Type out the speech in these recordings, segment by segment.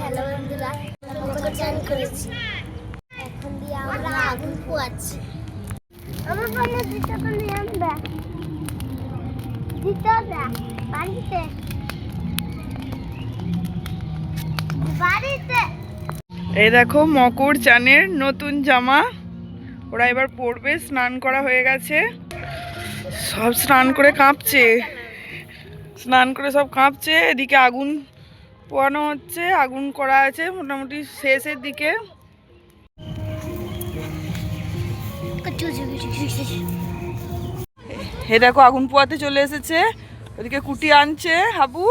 Hello বন্ধুরা আমরা চান করেছি। এখন দিয়ে আমরা আগুন পোয়াচ্ছি। আমার দিতে দিতে বাড়িতে। এই দেখো মকর চানের নতুন জামা। ওরা এবার পরবে স্নান করা হয়ে গেছে। সব স্নান করে কাঁপছে। স্নান করে সব কাঁপছে এদিকে আগুন পোয়ানো হচ্ছে, আগুন করা আছে মোটামুটি শেষের দিকে। হে দেখো আগুন পোয়াতে চলে এসেছে, ওদিকে কুটি আনছে হাবু।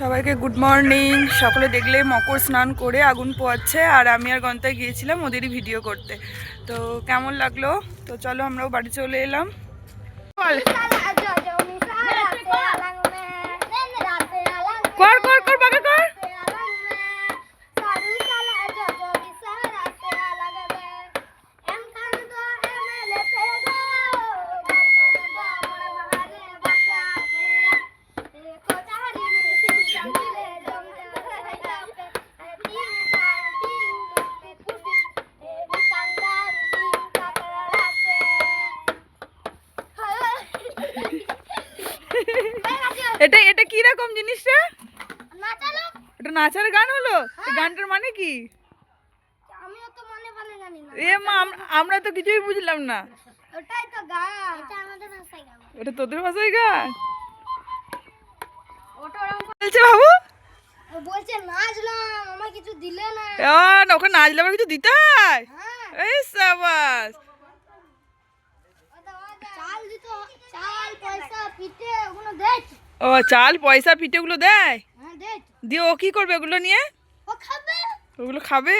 সবাইকে গুড মর্নিং, সকলে দেখলে মকর স্নান করে আগুন পোয়াচ্ছে, আর আমি আর গন্তায় গিয়েছিলাম ওদেরই ভিডিও করতে। তো কেমন লাগল? তো চলো আমরাও বাড়ি চলে এলাম। কর কর কর এটা এটা কি রকম জিনিসটা? নাচালো? এটা নাচার গান হলো? এই গানটার মানে কি? আমিও তো জানি না। এ মা আমরা তো কিছুই বুঝলাম না। ওটাই তো গান। এটা আমাদের ভাষায় গান। এটা তোদের ভাষায় গান? ওটা ওরকম বলছে বাবু? বলছে নাচলাম আমার কিছু দিলে না। ও না ওকে নাচলে আবার কিছু দিতে হয়? হ্যাঁ। এই সাবাস চাল দিত চাল পয়সা পিঠে ওগুলো দেখ ও চাল পয়সা পিঠেগুলো দেয়? হ্যাঁ দিয়ে ও কি করবে ওগুলো নিয়ে? ওগুলো খাবে?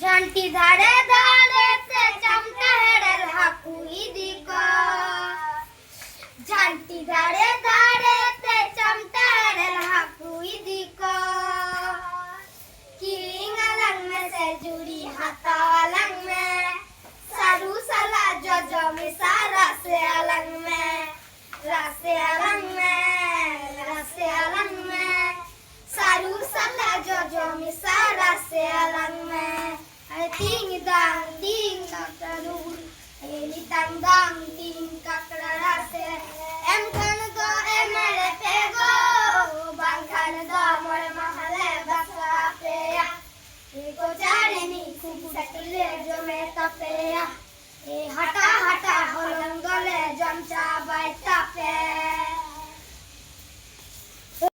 ঝান্টি ধারে ধারে চামটা হাকুই দিক জানটি ধারে ধারে তে চামটা হেড়ের হাকুই দিক কিং আলং মে সে জুড়ি হাতা আলং মে সারু সালা জজ মে সারা সে আলং মে রাসে আলং মে রাসে আলং মে সারু সালা জজ মে সারা সে আলং মে আরে তিং দাং তিং কাকড়ু এলি তাং কাকড়া রাসে এম খান দো এম রে পেগো বাং খান দো মোর মহলে বাসা পেয়া এগো জারে নি, খুব সকলে জমে তপেয়া এ হাটা হাটা